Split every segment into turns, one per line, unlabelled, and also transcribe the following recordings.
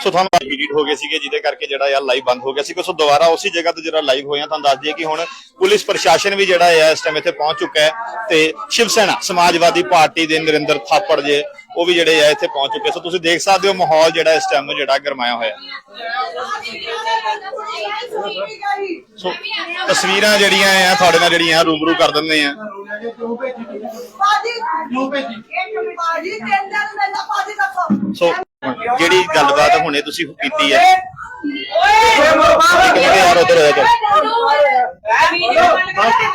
ਸੋ ਤੁਹਾਨੂੰ ਐਡਿਟ ਹੋ ਗਏ ਸੀਗੇ ਜਿਹਦੇ ਕਰਕੇ ਜਿਹੜਾ ਯਾਰ ਲਾਈਵ ਬੰਦ ਹੋ ਗਿਆ ਸੀ ਸੋ ਦੁਬਾਰਾ ਉਸੇ ਜਗ੍ਹਾ ਤੇ ਜਿਹੜਾ ਲਾਈਵ ਹੋਇਆ ਤੁਹਾਨੂੰ ਦੱਸ ਦਈਏ ਕਿ ਹੁਣ ਪੁਲਿਸ ਪ੍ਰਸ਼ਾਸਨ ਵੀ ਜਿਹੜਾ ਹੈ ਇਸ ਟਾਈਮ ਇੱਥੇ ਪਹੁੰਚ ਚੁੱਕਾ ਹੈ ਤੇ ਸ਼ਿਵ ਸੈਨਾ ਸਮਾਜਵਾਦੀ ਪਾਰਟੀ ਦੇ ਨਰਿੰਦਰ ਥਾਪੜ ਜੇ ਉਹ ਵੀ ਜਿਹੜੇ ਆ ਇੱਥੇ ਪਹੁੰਚ ਚੁੱਕੇ ਸੋ ਤੁਸੀਂ ਦੇਖ ਸਕਦੇ ਹੋ ਮਾਹੌਲ ਜਿਹੜਾ ਇਸ ਟਾਈਮ ਜਿਹੜਾ ਗਰਮਾਇਆ ਹੋਇਆ। ਸੋ ਤਸਵੀਰਾਂ ਜਿਹੜੀਆਂ ਆ ਤੁਹਾਡੇ ਨਾਲ ਜਿਹੜੀਆਂ ਰੂਬਰੂ ਕਰ ਦਿੰਦੇ ਆ। ਸੋ ਜਿਹੜੀ ਗੱਲਬਾਤ ਹੁਣੇ ਤੁਸੀਂ ਕੀਤੀ ਹੈ ਯਾਰ ਉਧਰ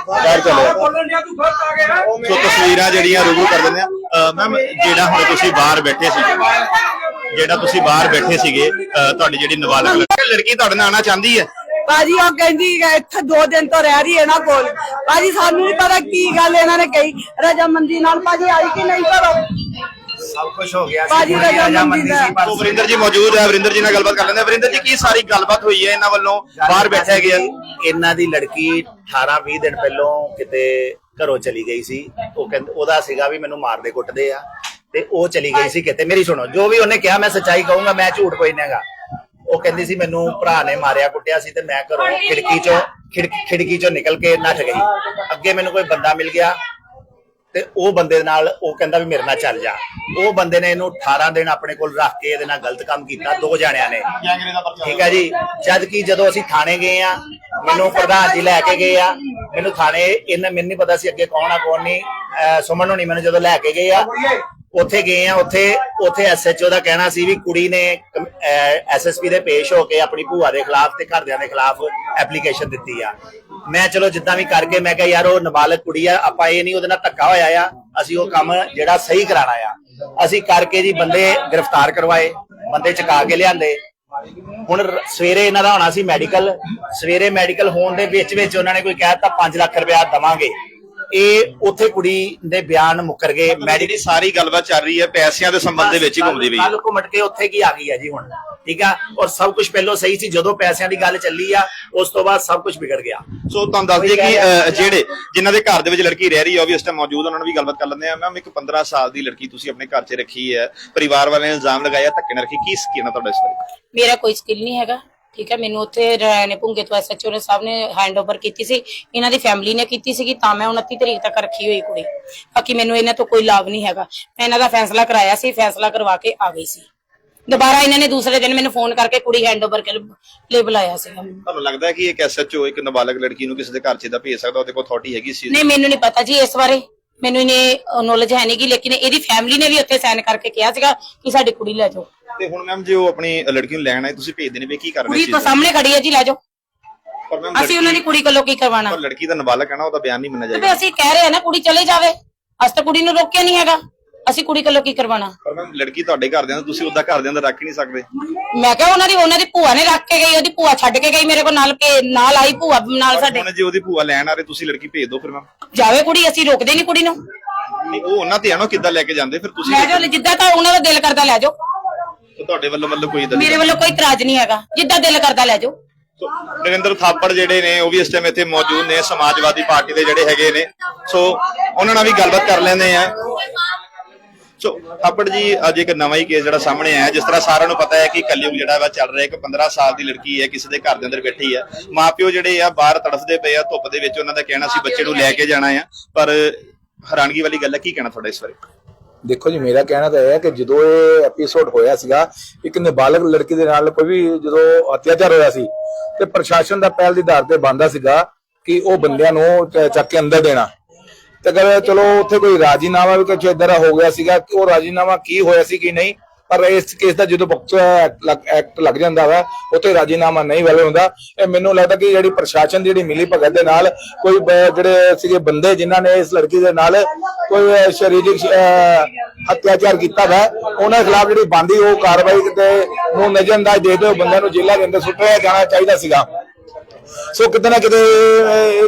ਬਾਹਰ ਚਲੇ। ਸੋ ਤਸਵੀਰਾਂ ਜਿਹੜੀਆਂ ਰੂਬਰੂ ਕਰ ਦਿੰਦੇ ਆ। ਮੈਮ ਜਿਹੜਾ ਹੁਣ ਤੁਸੀਂ ਬਾਹਰ ਬੈਠੇ ਸੀ ਜਿਹੜਾ ਤੁਸੀਂ ਬਾਹਰ ਬੈਠੇ ਸੀਗੇ ਅਹ ਤੁਹਾਡੀ ਜਿਹੜੀ ਨਾਬਾਲਗ ਲੜਕੀ- ਲੜਕੀ ਤੁਹਾਡੇ ਨਾਲ ਆਣਾ ਚਾਹੁੰਦੀ ਹੈ
ਭਾਜੀ ਉਹ ਕਹਿੰਦੀ ਹੈ ਇੱਥੇ ਦੋ ਦਿਨ ਤੋਂ ਰਹਿ ਰਹੀ ਹੈ ਨਾ ਕੋਲ। ਭਾਜੀ ਸਾਨੂੰ ਨਹੀਂ ਪਤਾ ਕੀ ਗੱਲ ਇਹਨਾਂ ਨੇ ਕਹੀ। ਰਜਾਮੰਦੀ ਨਾਲ ਭਾਜੀ ਆਈ ਕਿ ਨਹੀਂ
ਸਭ ਕੁਝ ਹੋ ਗਿਆ
ਭਾਜੀ ਦਾ।
ਸੀ ਪਰ
ਸੋ ਵਰਿੰਦਰ ਜੀ ਮੌਜੂਦ ਹੈ ਵਰਿੰਦਰ ਜੀ ਨਾਲ ਗੱਲਬਾਤ ਕਰ ਲੈਂਦੇ ਹਾਂ। ਵਰਿੰਦਰ ਜੀ ਕੀ ਸਾਰੀ ਗੱਲਬਾਤ ਹੋਈ ਹੈ ਇਹਨਾਂ ਵੱਲੋਂ? ਬਾਹਰ ਬੈਠੇ ਹੈਗੇ
ਇਹਨਾਂ ਦੀ ਲੜਕੀ 18 20 ਦਿਨ ਪਹਿਲਾਂ ਕਿਤੇ ਘਰੋਂ ਚਲੀ ਗਈ ਸੀ। ਉਹ ਕਹਿੰਦੇ ਉਹਦਾ ਸੀਗਾ ਵੀ ਮੈਨੂੰ ਮਾਰਦੇ ਕੁੱਟਦੇ ਆ। ਤੇ ਉਹ ਚਲੀ ਗਈ ਸੀ ਕਿਤੇ। ਮੇਰੀ ਸੁਣੋ ਜੋ ਵੀ ਉਹਨੇ ਕਿਹਾ ਮੈਂ ਸੱਚਾਈ ਕਹੂੰਗਾ ਮੈਂ ਝੂਠ ਕੋਈ ਨਹੀਂ ਹੈਗਾ। ਉਹ ਕਹਿੰਦੀ ਸੀ ਮੈਨੂੰ ਭਰਾ ਨੇ ਮਾਰਿਆ ਕੁੱਟਿਆ ਸੀ ਤੇ ਮੈਂ ਘਰੋਂ ਖਿੜਕੀ ਚੋਂ ਖਿੜਕੀ ਖਿੜਕੀ ਚੋਂ ਨਿਕਲ ਕੇ ਨੱਠ ਗਈ। ਅੱਗੇ ਮੈਨੂੰ ਕੋਈ ਬੰਦਾ ਮਿਲ ਗਿਆ। ਤੇ ਉਹ ਬੰਦੇ ਨਾਲ ਉਹ ਕਹਿੰਦਾ ਵੀ ਮੇਰੇ ਨਾਲ ਚੱਲ ਜਾ। ਉਹ ਬੰਦੇ ਨੇ ਇਹਨੂੰ 18 ਦਿਨ ਆਪਣੇ ਕੋਲ ਰੱਖ ਕੇ ਇਹਦੇ ਨਾਲ ਗਲਤ ਕੰਮ ਕੀਤਾ, ਦੋ ਜਣਿਆਂ ਨੇ। ਠੀਕ ਹੈ ਜੀ? ਜਦ ਕਿ ਜਦੋਂ ਅਸੀਂ ਥਾਣੇ ਗਏ ਆ, ਮੈਨੂੰ ਪ੍ਰਧਾਨ ਜੀ ਲੈ ਕੇ ਗਏ ਆ। ਮੈਨੂੰ ਥਾਣੇ, ਇਹਨਾਂ ਮੈਨੂੰ ਨਹੀਂ ਪਤਾ ਸੀ ਅੱਗੇ ਕੌਣ ਆ, ਕੌਣ ਨਹੀਂ ਅਹ ਸੁਮਨ ਹੋਣੀ ਮੈਨੂੰ ਜਦੋਂ ਲੈ ਕੇ ਗਏ ਆ ਉੱਥੇ ਗਏ ਆ, ਉੱਥੇ ਉੱਥੇ ਐਸਐਚਓ ਦਾ ਕਹਿਣਾ ਸੀ ਵੀ ਕੁੜੀ ਨੇ ਐਸਐਸਪੀ ਦੇ ਪੇਸ਼ ਹੋ ਕੇ ਆਪਣੀ ਭੂਆ ਦੇ ਖਿਲਾਫ ਤੇ ਘਰਦਿਆਂ ਦੇ ਖਿਲਾਫ ਐਪਲੀਕੇਸ਼ਨ ਦਿੱਤੀ ਆ। ਮੈਂ ਚਲੋ ਜਿੱਦਾਂ ਵੀ ਕਰਕੇ ਮੈਂ ਕਿਹਾ, ਯਾਰ, ਉਹ ਨਾਬਾਲਗ ਕੁੜੀ ਆ, ਆਪਾਂ ਇਹ ਨਹੀਂ ਉਹਦੇ ਨਾਲ ਧੱਕਾ ਹੋਇਆ ਆ, ਅਸੀਂ ਉਹ ਕੰਮ ਜਿਹੜਾ ਸਹੀ ਕਰਾਣਾ ਆ। ਅਸੀਂ ਕਰਕੇ ਜੀ ਬੰਦੇ ਗ੍ਰਿਫਤਾਰ ਕਰਵਾਏ, ਬੰਦੇ ਚਕਾ ਕੇ ਲਿਆਂਦੇ। ਹੁਣ ਸਵੇਰੇ ਇਹਨਾਂ ਦਾ ਹੋਣਾ ਸੀ ਮੈਡੀਕਲ ਸਵੇਰੇ ਮੈਡੀਕਲ ਹੋਣ ਦੇ ਵਿੱਚ ਵਿੱਚ ਉਹਨਾਂ ਨੇ ਕੋਈ ਕਹਿਤਾ 5 ਲੱਖ ਰੁਪਇਆ ਦਵਾਂਗੇ। ਇਹ ਉੱਥੇ ਕੁੜੀ ਦੇ ਬਿਆਨ ਮੁੱਕਰ ਗਏ
ਮੈਂ ਜਿਹੜੀ ਸਾਰੀ ਗੱਲਬਾਤ ਚੱਲ ਰਹੀ ਹੈ ਪੈਸਿਆਂ ਦੇ ਸੰਬੰਧ ਦੇ ਵਿੱਚ ਹੀ ਘੁੰਮਦੀ ਪਈ। ਹੈ
ਕੱਲ ਘੁੰਮਟ ਕੇ ਉੱਥੇ ਕੀ ਆ ਗਈ ਹੈ ਜੀ ਹੁਣ? ਠੀਕ ਆ? ਔਰ ਸਭ ਕੁਝ ਪਹਿਲਾਂ ਸਹੀ ਸੀ ਜਦੋਂ ਪੈਸਿਆਂ ਦੀ ਗੱਲ ਚੱਲੀ ਆ ਉਸ ਤੋਂ ਬਾਅਦ ਸਭ ਕੁਝ ਵਿਗੜ ਗਿਆ।
ਸੋ ਤੁਹਾਨੂੰ ਦੱਸ ਦਈਏ ਕਿ ਅਹ, ਜਿਹੜੇ ਜਿਨ੍ਹਾਂ ਦੇ ਘਰ ਦੇ ਵਿੱਚ ਲੜਕੀ ਰਹਿ ਰਹੀ ਹੈ ਉਹ ਵੀ ਇਸ ਟਾਈਮ ਮੌਜੂਦ ਉਹਨਾਂ ਨਾਲ ਵੀ ਗੱਲਬਾਤ ਕਰ ਲੈਂਦੇ ਆ। ਮੈਮ ਇੱਕ 15 ਸਾਲ ਦੀ ਲੜਕੀ ਤੁਸੀਂ ਆਪਣੇ ਘਰ 'ਚ ਰੱਖੀ ਹੈ ਪਰਿਵਾਰ ਵਾਲਿਆਂ ਨੇ ਇਲਜ਼ਾਮ ਲਗਾਇਆ ਧੱਕੇ ਨਾਲ ਰੱਖੀ। ਕੀ ਸਕੀਮ ਹੈ ਤੁਹਾਡਾ ਇਸ ਬਾਰੇ?
ਮੇਰਾ ਕੋਈ ਸਕਿੱਲ ਨਹੀਂ ਹੈਗਾ। ਠੀਕ ਹੈ ਮੈਨੂੰ ਉੱਥੇ ਰਾਣੇ ਭੁੰਗੇ ਤੋਂ ਐਸਐਚਓ ਨੇ ਸਾਹਿਬ ਨੇ ਹੈਂਡਓਵਰ ਕੀਤੀ ਸੀ। ਇਹਨਾਂ ਦੀ ਫੈਮਿਲੀ ਨੇ ਕੀਤੀ ਸੀਗੀ ਤਾਂ ਮੈਂ 29 ਤਰੀਕ ਤੱਕ ਰੱਖੀ ਹੋਈ ਕੁੜੀ। ਬਾਕੀ ਮੈਨੂੰ ਇਹਨਾਂ ਤੋਂ ਕੋਈ ਲਾਭ ਨਹੀਂ ਹੈਗਾ। ਮੈਂ ਇਹਨਾਂ ਦਾ ਫੈਸਲਾ ਕਰਾਇਆ ਸੀ ਫੈਸਲਾ ਕਰਵਾ ਕੇ ਆ ਗਈ ਸੀ। ਦੁਬਾਰਾ ਇਹਨਾਂ ਨੇ ਦੂਸਰੇ ਦਿਨ ਮੈਨੂੰ ਫੋਨ ਕਰਕੇ ਕੁੜੀ ਹੈਂਡਓਵਰ ਕੇ ਲਈ ਬੁਲਾਇਆ ਸੀਗਾ।
ਤੁਹਾਨੂੰ ਲੱਗਦਾ ਹੈ ਕਿ ਇੱਕ ਐਸਐਚਓ ਇੱਕ ਨਾਬਾਲਗ ਲੜਕੀ ਨੂੰ ਕਿਸੇ ਦੇ ਘਰ 'ਚ ਦਾ ਭੇਜ ਸਕਦਾ ਉਹਦੇ ਕੋਲ ਅਥਾਰਟੀ ਹੈਗੀ ਸੀ?
ਨਹੀਂ ਮੈਨੂੰ ਨਹੀਂ ਪਤਾ ਜੀ ਇਸ ਬਾਰੇ। ਮੈਨੂੰ ਇਹਨੇ ਨੌਲੇਜ ਹੈ ਨਹੀਂ ਗੀ ਲੇਕਿਨ ਇਹਦੀ ਫੈਮਿਲੀ ਨੇ ਵੀ ਉੱਥੇ ਸਾਈਨ ਕਰਕੇ ਕਿਹਾ ਸੀਗਾ ਕਿ ਸਾਡੀ ਕੁੜੀ ਲੈ ਜਾਓ।
ਤੇ ਹੁਣ ਮੈਮ ਜੇ ਉਹ ਆਪਣੀ ਲੜਕੀ ਨੂੰ ਲੈਣ ਆਏ ਤੁਸੀਂ ਭੇਜ ਦੇਣੇ ਵੀ ਕੀ ਕਰਨਾ
ਕੁੜੀ ਤਾਂ ਸਾਹਮਣੇ ਖੜੀ ਹੈ ਜੀ ਲੈ ਜਾਓ।
ਪਰ ਮੈਮ
ਅਸੀਂ ਉਹਨਾਂ ਦੀ ਕੁੜੀ ਕੋਲੋਂ ਕੀ ਕਰਵਾਉਣਾ?
ਪਰ ਲੜਕੀ ਦਾ ਨਾਬਾਲਗ ਹੈ ਨਾ ਉਹਦਾ ਬਿਆਨ ਨਹੀਂ ਮੰਨਿਆ ਜਾਏਗਾ।
ਅਸੀਂ ਕਹਿ ਰਹੇ ਆ ਨਾ ਕੁੜੀ ਚਲੇ ਜਾਵੇ। ਅਸੀਂ ਤਾਂ ਕੁੜੀ ਨੂੰ ਰੋਕਿਆ ਨਹੀਂ ਹੈਗਾ। ਅਸੀਂ ਕੁੜੀ ਕੋਲੋਂ ਕੀ ਕਰਵਾਉਣਾ?
ਪਰ ਮੈਮ ਲੜਕੀ ਤੁਹਾਡੇ ਘਰਦਿਆਂ ਨੂੰ ਤੁਸੀਂ ਉਹਦਾ ਘਰਦਿਆਂ ਦਾ ਰੱਖ ਹੀ ਨਹੀਂ ਸਕਦੇ।
ਮੈਂ ਕਿਹਾ ਉਹਨਾਂ ਦੀ ਉਹਨਾਂ ਦੀ ਭੂਆ ਨੇ ਰੱਖ ਕੇ ਗਈ ਉਹਦੀ ਭੂਆ ਛੱਡ ਕੇ ਗਈ ਮੇਰੇ ਕੋਲ ਨਾਲ ਭੇ- ਨਾਲ ਆਈ ਭੂਆ ਨਾਲ ਸਾਡੇ।
ਹੁਣ ਜੇ ਉਹਦੀ ਭੂਆ ਲੈਣ ਆ ਰਹੇ ਤੁਸੀਂ ਲੜਕੀ ਭੇਜ ਦਿਓ ਫਿਰ ਮੈਮ।
ਜਾਵੇ ਕੁੜੀ ਅਸੀਂ ਰੋਕਦੇ ਨਹੀਂ ਕੁੜੀ ਨੂੰ।
ਨਹੀਂ ਉਹ ਉਹਨਾਂ ਤੇ ਆਣੋ ਕਿੱਦਾਂ ਲੈ ਕੇ ਜਾਂਦੇ ਫਿਰ ਤੁਸੀਂ
ਲੈ ਜਾਓ ਜਿੱਦਾਂ ਤਾਂ ਉਹਨਾਂ ਦਾ ਦਿਲ ਕਰਦਾ ਲੈ ਜਾਓ।
ਤੁਹਾਡੇ ਵੱਲੋਂ ਮਤਲਬ ਕੋਈ
ਮੇਰੇ ਵੱਲੋਂ ਕੋਈ ਇਤਰਾਜ਼ ਨਹੀਂ ਹੈਗਾ ਜਿੱਦਾਂ ਦਿਲ ਕਰਦਾ ਲੈ ਜਾਓ।
ਸੋ ਨਰਿੰਦਰ ਥਾਪੜ ਜਿਹੜੇ ਨੇ ਉਹ ਵੀ ਇਸ ਟਾਈਮ ਇੱਥੇ ਮੌਜੂਦ ਨੇ ਸਮਾਜਵਾਦੀ ਪਾਰਟੀ ਦੇ ਜਿਹੜੇ ਹੈਗੇ ਨੇ। ਸੋ ਉਹਨਾਂ ਨਾਲ ਵੀ ਗੱਲਬਾਤ ਕਰ ਲੈਂਦੇ ਆ ਸੋ ਥਾਪੜ ਜੀ, ਅੱਜ ਇੱਕ ਨਵਾਂ ਹੀ ਕੇਸ ਜਿਹੜਾ ਸਾਹਮਣੇ ਆਇਆ, ਜਿਸ ਤਰ੍ਹਾਂ ਸਾਰਿਆਂ ਨੂੰ ਪਤਾ ਹੈ ਕਿ ਕਲਯੁਗ ਜਿਹੜਾ ਵਾ ਚੱਲ ਰਿਹਾ, ਇੱਕ 15 ਸਾਲ ਦੀ ਲੜਕੀ ਹੈ, ਕਿਸੇ ਦੇ ਘਰ ਦੇ ਅੰਦਰ ਬੈਠੀ ਹੈ। ਮਾਪਿਓ ਜਿਹੜੇ ਆ, ਬਾਹਰ ਤੜਫਦੇ ਪਏ ਆ, ਧੁੱਪ ਦੇ ਵਿੱਚ ਉਹਨਾਂ ਦਾ ਕਹਿਣਾ ਸੀ, ਬੱਚੇ ਨੂੰ ਲੈ ਕੇ ਜਾਣਾ ਆ। ਪਰ ਹੈਰਾਨਗੀ ਵਾਲੀ ਗੱਲ ਹੈ, ਕੀ ਕਹਿਣਾ ਤੁਹਾਡਾ ਇਸ ਬਾਰੇ?
ਦੇਖੋ ਜੀ, ਮੇਰਾ ਕਹਿਣਾ ਤਾਂ ਇਹ ਹੈ ਕਿ ਜਦੋਂ ਇਹ ਐਪੀਸੋਡ ਹੋਇਆ ਸੀਗਾ, ਇੱਕ ਨਾਬਾਲਗ ਲੜਕੀ ਦੇ ਨਾਲ ਕੋਈ ਵੀ ਜਦੋਂ ਅਤਿਆਚਾਰ ਹੋਇਆ ਸੀ, ਤੇ ਪ੍ਰਸ਼ਾਸਨ ਦਾ ਪਹਿਲ ਦੀ ਆਧਾਰ ਤੇ ਬੰਦਾ ਸੀਗਾ ਕਿ ਉਹ ਬੰਦਿਆਂ ਨੂੰ ਚੱਕ ਕੇ ਅੰਦਰ ਦੇਣਾ। ਤੇ ਅਗਰ ਚਲੋ ਉੱਥੇ ਕੋਈ ਰਾਜੀਨਾਮਾ ਵੀ ਕੁਝ ਇਦਾਂ ਹੋ ਗਿਆ ਸੀਗਾ ਉਹ ਰਾਜੀਨਾਮਾ ਕੀ ਹੋਇਆ ਸੀ ਕੀ ਨਹੀਂ ਪਰ ਇਸ ਕੇਸ ਦਾ ਜਦੋਂ ਵਕਤ ਐਕਟ ਲੱਗ ਜਾਂਦਾ ਵਾ ਉੱਥੇ ਰਾਜੀਨਾਮਾ ਨਹੀਂ ਵੈਲਿਡ ਹੁੰਦਾ। ਇਹ ਮੈਨੂੰ ਲੱਗਦਾ ਕਿ ਜਿਹੜੀ ਪ੍ਰਸ਼ਾਸਨ ਦੀ ਜਿਹੜੀ ਮਿਲੀ ਭਗਤ ਦੇ ਨਾਲ ਕੋਈ ਜਿਹੜੇ ਸੀਗੇ ਬੰਦੇ ਜਿਨ੍ਹਾਂ ਨੇ ਇਸ ਲੜਕੀ ਦੇ ਨਾਲ ਕੋਈ ਅਹ, ਸਰੀਰਕ ਅਤਿਆਚਾਰ ਕੀਤਾ ਵਾ ਉਹਨਾਂ ਦੇ ਖਿਲਾਫ ਜਿਹੜੀ ਬੰਦੀ ਉਹ ਕਾਰਵਾਈ ਤੇ ਨੂੰ ਨਜ਼ਰਅੰਦਾਜ਼ ਦੇ ਦਿਓ ਬੰਦਿਆਂ ਨੂੰ ਜੇਲ੍ਹਾਂ ਦੇ ਅੰਦਰ ਸੁੱਟਿਆ ਜਾਣਾ ਚਾਹੀਦਾ ਸੀਗਾ। ਸੋ ਕਿਤੇ ਨਾ ਕਿਤੇ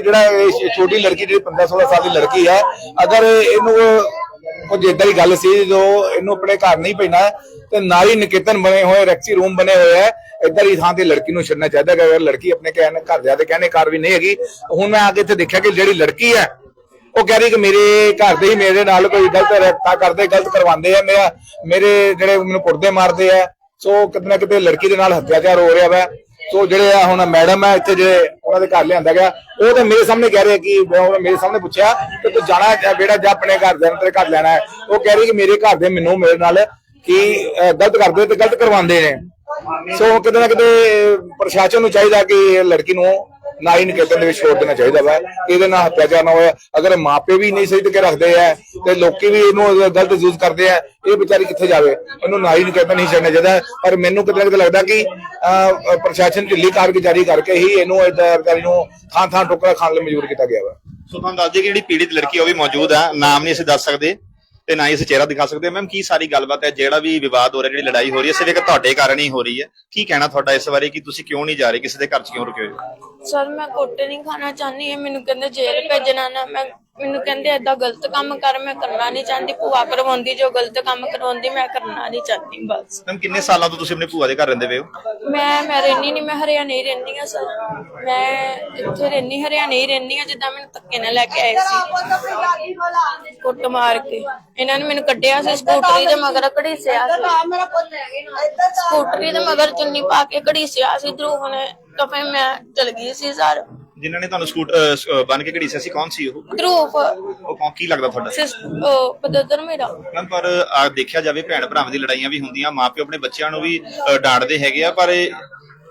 ਜਿਹੜਾ ਛੋਟੀ ਲੜਕੀ ਜਿਹੜੀ 15 16 ਸਾਲ ਦੀ ਲੜਕੀ ਹੈ ਅਗਰ ਇਹਨੂੰ ਕੁਝ ਏਦਾਂ ਦੀ ਗੱਲ ਸੀ ਜੋ ਇਹਨੂੰ ਆਪਣੇ ਘਰ ਨਹੀਂ ਭੇਜਣਾ ਤੇ ਨਾਰੀ ਨਿਕੇਤਨ ਬਣੇ ਹੋਏ, ਰੈਕਸੀ ਰੂਮ ਬਣੇ ਹੋਏ ਹੈ ਏਦਾਂ ਦੀ ਥਾਂ ਤੇ ਲੜਕੀ ਨੂੰ ਛੱਡਣਾ ਚਾਹੀਦਾ ਕਿ ਅਗਰ ਲੜਕੀ ਆਪਣੇ ਕਹਿਣ ਘਰਦਿਆਂ ਦੇ ਕਹਿੰਦੇ ਕਾਰ ਵੀ ਨਹੀਂ ਹੈਗੀ। ਹੁਣ ਮੈਂ ਆ ਕੇ ਇੱਥੇ ਦੇਖਿਆ ਕਿ ਜਿਹੜੀ ਲੜਕੀ ਹੈ ਉਹ ਕਹਿ ਰਹੀ ਕਿ ਮੇਰੇ ਘਰ ਦੇ ਹੀ ਮੇਰੇ ਨਾਲ ਕੋਈ ਗਲਤ ਰਫਤਾ ਕਰਦੇ, ਗਲਤ ਕਰਵਾਉਂਦੇ ਆ ਮੇਰਾ, ਮੇਰੇ ਜਿਹੜੇ ਮੈਨੂੰ ਕੁੱਟਦੇ ਮਾਰਦੇ ਆ। ਸੋ ਕਿਤੇ ਨਾ ਕਿਤੇ ਲੜਕੀ ਦੇ ਨਾਲ ਹੱਤਿਆਚਾਰ ਹੋ ਰਿਹਾ ਵਾ। ਸੋ ਜਿਹੜੇ ਆ ਹੁਣ ਮੈਡਮ ਹੈ ਇੱਥੇ ਜਿਹੜੇ ਉਹਨਾਂ ਦੇ ਘਰ ਲਿਆਂਦਾ ਗਿਆ, ਉਹ ਤੇ ਮੇਰੇ ਸਾਹਮਣੇ ਕਹਿ ਰਹੇ ਕਿ ਮੈਂ ਮੇਰੇ ਸਾਹਮਣੇ ਪੁੱਛਿਆ ਕਿ ਤੂੰ ਜਾਣਾ ਬੇੜਾ ਜਾਂ ਆਪਣੇ ਘਰ ਦੇ ਤੇਰੇ ਘਰ ਲੈਣਾ ਹੈ। ਉਹ ਕਹਿ ਰਹੀ ਕਿ ਮੇਰੇ ਘਰ ਦੇ ਮੈਨੂੰ, ਮੇਰੇ ਨਾਲ ਕੀ ਗਲਤ ਕਰਦੇ ਤੇ ਗਲਤ ਕਰਵਾਉਂਦੇ ਨੇ। ਸੋ ਕਿਤੇ ਨਾ ਕਿਤੇ ਪ੍ਰਸ਼ਾਸਨ ਨੂੰ ਚਾਹੀਦਾ ਕਿ ਲੜਕੀ ਨੂੰ ਹੀ ਨਿਕੇਤਨ ਦੇ ਵਿੱਚ ਛੋੜ ਦੇਣਾ ਚਾਹੀਦਾ ਵਾ। ਇਹਦੇ ਨਾਲ ਹੱਤਿਆਚਾਰ ਨਾ ਹੋਇਆ। ਅਗਰ ਮਾਪੇ ਵੀ ਨਹੀਂ ਸਹੀ ਤਰੀਕੇ ਰੱਖਦੇ ਆ ਤੇ ਲੋਕੀ ਵੀ ਇਹਨੂੰ ਗਲਤ ਯੂਜ਼ ਕਰਦੇ ਆ, ਇਹ ਵਿਚਾਰੀ ਕਿੱਥੇ ਜਾਵੇ? ਇਹਨੂੰ ਨਾਈ ਨਿਕੇਤਨ ਨਹੀਂ ਛੱਡਣਾ ਚਾਹੀਦਾ। ਪਰ ਮੈਨੂੰ ਕਿਤੇ ਨਾ ਕਿਤੇ ਲੱਗਦਾ ਕਿ ਪ੍ਰਸ਼ਾਸਨ ਢਿੱਲੀ ਕਾਰਗੁਜ਼ਾਰੀ ਕਰਕੇ ਹੀ ਇਹਨੂੰ ਏਦਾਂ ਵਿਚਾਰੀ ਨੂੰ ਥਾਂ ਥਾਂ ਟੋਕਰਾ ਖਾਣ ਲਈ ਮਜਬੂਰ ਕੀਤਾ ਗਿਆ ਵਾ।
ਸੋ ਤੁਹਾਨੂੰ ਦੱਸ ਦਈਏ ਕਿ ਜਿਹੜੀ ਪੀੜਿਤ ਲੜਕੀ ਆ, ਉਹ ਵੀ ਮੌਜੂਦ ਆ। ਨਾਮ ਨਹੀਂ ਅਸੀਂ ਦੱਸ ਸਕਦੇ। ਤੇ ਨਾ ਹੀ ਅਸੀਂ ਚਿਹਰਾ ਦਿਖਾ ਸਕਦੇ। ਮੈਮ ਕੀ ਸਾਰੀ ਗੱਲਬਾਤ ਹੈ? ਜਿਹੜਾ ਵੀ ਵਿਵਾਦ ਹੋ ਰਿਹਾ, ਜਿਹੜੀ ਲੜਾਈ ਹੋ ਰਹੀ ਹੈ, ਸਿਰਫ ਇੱਕ ਤੁਹਾਡੇ ਕਾਰਨ ਹੀ ਹੋ ਰਹੀ ਹੈ। ਕੀ ਕਹਿਣਾ ਤੁਹਾਡਾ ਇਸ ਬਾਰੇ? ਕਿ ਤੁਸੀਂ ਕਿਉਂ ਨਹੀਂ ਜਾ ਰਹੇ? ਕਿਸੇ ਦੇ ਘਰ 'ਚ ਕਿਉਂ ਰੁਕੇ ਹੋਏ ਹੋ?
ਸਰ ਮੈਂ ਕੋਟੇ ਨਹੀਂ ਖਾਣਾ ਚਾਹੁੰਦੀ। ਹੈ ਮੈਨੂੰ ਕਹਿੰਦੇ ਜੇਲ੍ਹ ਭੇਜਣਾ ਨਾ। ਮੈਂ ਮੈਨੂੰ ਕਹਿੰਦੇ ਏਦਾਂ ਗਲਤ ਕੰਮ ਕਰ ਮੈਂ ਕਰਨਾ ਨਹੀਂ ਚਾਹੁੰਦੀ ਭੂਆ ਕਰਵਾਉਂਦੀ ਜੋ ਗਲਤ ਕੰਮ ਕਰਵਾਉਂਦੀ ਮੈਂ ਕਰਨਾ ਨਹੀਂ ਚਾਹਦੀ ਬਸ।
ਮੈਮ ਕਿੰਨੇ ਸਾਲਾਂ ਤੋਂ ਤੁਸੀਂ ਆਪਣੇ ਭੂਆ ਦੇ ਘਰ ਰਹਿੰਦੇ ਪਏ ਹੋ?
ਮੈਂ ਮੈਂ ਰਹਿਣੀ ਨਹੀਂ ਮੈਂ ਹਰਿਆਣੇ ਹੀ ਰਹਿੰਦੀ ਆ ਸਰ। ਮੈਂ ਇੱਥੇ ਰਹਿਣੀ ਹਰਿਆਣੇ ਹੀ ਰਹਿੰਦੀ ਆ ਜਿੱਦਾਂ ਮੈਨੂੰ ਧੱਕੇ ਨਾਲ ਲੈ ਕੇ ਆਏ ਸੀ। ਕੁੱਟ ਮਾਰ ਕੇ। ਇਹਨਾਂ ਨੇ ਮੈਨੂੰ ਕੱਢਿਆ ਸੀ ਸਕੂਟਰੀ ਦੇ ਮਗਰ ਘੜੀਸਿਆ ਸੀ। ਸਕੂਟਰੀ ਦੇ ਮਗਰ ਚੁੰਨੀ ਪਾ ਕੇ ਘੜੀਸਿਆ ਸੀ ਧਰੂਵ ਨੇ ਤਾਂ ਫਿਰ ਮੈਂ ਚਲ ਗਈ ਸੀ ਸਰ।
ਜਿਨ੍ਹਾਂ ਨੇ ਤੁਹਾਨੂੰ ਸਕੂਟ ਬਨ ਕੇ ਘੜੀਸਿਆ ਸੀ ਕੌਣ ਸੀ ਉਹ?
ਧਰੂਵ
ਉਹ ਕੌਣ ਕੀ ਲੱਗਦਾ ਤੁਹਾਡਾ?
ਸਿਸ ਉਹ ਬਦਦਰ ਮੇਰਾ।
ਮੈਮ ਪਰ ਆ ਦੇਖਿਆ ਜਾਵੇ ਭੈਣ ਭਰਾਵਾਂ ਦੀ ਲੜਾਈਆਂ ਵੀ ਹੁੰਦੀਆਂ ਮਾਪੇ ਆਪਣੇ ਬੱਚਿਆਂ ਨੂੰ ਵੀ ਅ, ਡਾਂਟਦੇ ਹੈਗੇ ਆ ਪਰ ਇਹ